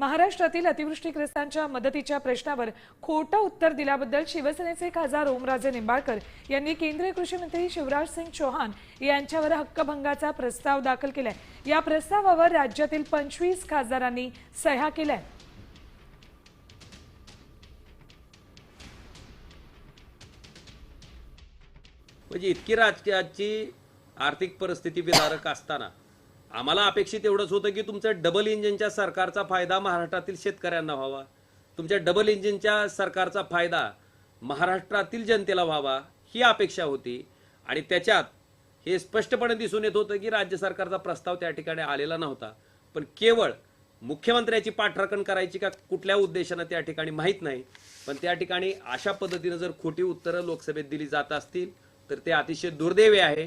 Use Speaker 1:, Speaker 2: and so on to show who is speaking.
Speaker 1: महाराष्ट्रातील अतिवृष्टीग्रस्तांच्या मदतीच्या प्रश्नावर खोटं उत्तर दिल्याबद्दल शिवसेनेचे खासदार ओमराजे निंबाळकर यांनी केंद्रीय कृषी मंत्री शिवराज सिंग चौहान यांच्यावर हक्कभंगाचा प्रस्ताव दाखल केलाय. या प्रस्तावावर राज्यातील पंचवीस खासदारांनी सह्या केल्या
Speaker 2: म्हणजे इतकी राज्याची आर्थिक परिस्थिती विदारक असताना आम्हाला अपेक्षित एवढंच होतं की तुमच्या डबल इंजिनच्या सरकारचा फायदा महाराष्ट्रातील शेतकऱ्यांना व्हावा. तुमच्या डबल इंजिनच्या सरकारचा फायदा महाराष्ट्रातील जनतेला व्हावा ही अपेक्षा होती. आणि त्याच्यात हे स्पष्टपणे दिसून येत होतं की राज्य सरकारचा प्रस्ताव त्या ठिकाणी आलेला नव्हता. पण केवळ मुख्यमंत्र्याची पाठराखण करायची का कुठल्या उद्देशानं त्या ठिकाणी माहीत नाही. पण त्या ठिकाणी अशा पद्धतीनं जर खोटी उत्तरं लोकसभेत दिली जात असतील तर ते अतिशय दुर्दैवी आहे.